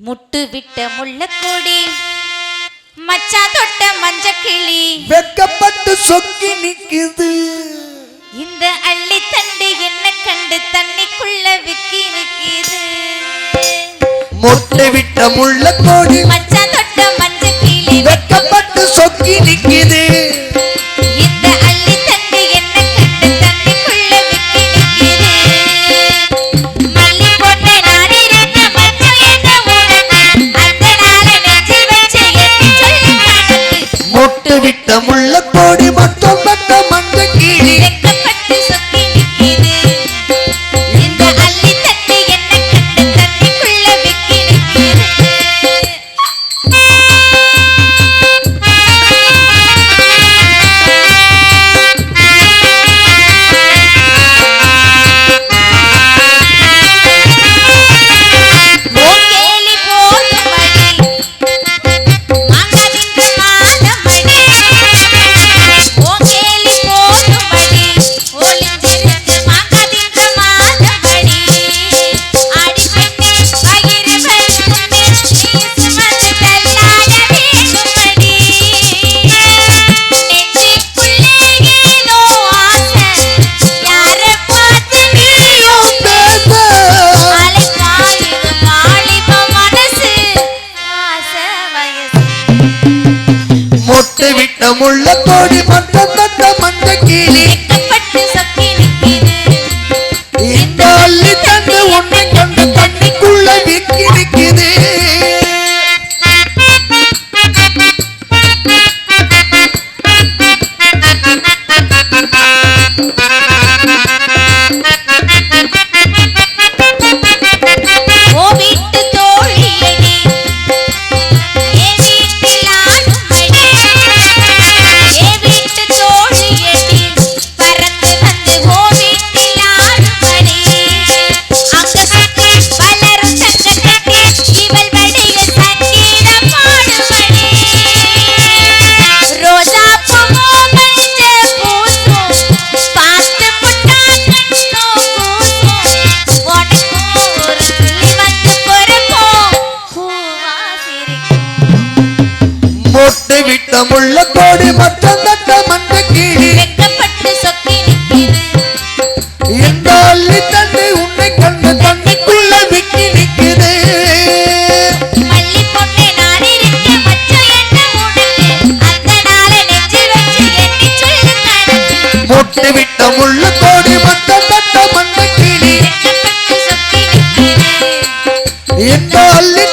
முட்டு விட்ட முள்ளக்கொடி மச்சான் தொட்ட மஞ்ச கிளி வெக்கப்பட்டு சொக்கி நிக்குது. இந்த அள்ளி தண்டு என்ன கண்டு தண்ணிக்குள்ள விக்கி நிக்கிது மொட்டை விட்ட முள்ள கோடி மச்சான் தொட்ட மொட்டை விட்ட முள்ள கோடி மட்டும் பட்ட மஞ்ச கிளி மொட்டை விட்ட முள்ள கோடி மட்டும் பட்ட மஞ்ச நிக்கிது இந்த அள்ளி தந்து உன்னை கண்டு தண்ணிக்குள்ள விக்கி நிக்குது விட்டமுள்ள கோடி மற்றும் தட்ட மண்ட கீழி வெக்கப்பட்டு சொக்கி நிற்கிறது எந்த அள்ளி தண்ணி உன்னை கண்டு தண்ணிக்குள்ள விட்டு கோடி மற்றும் தட்ட மண்ட கீழி எந்த அள்ளி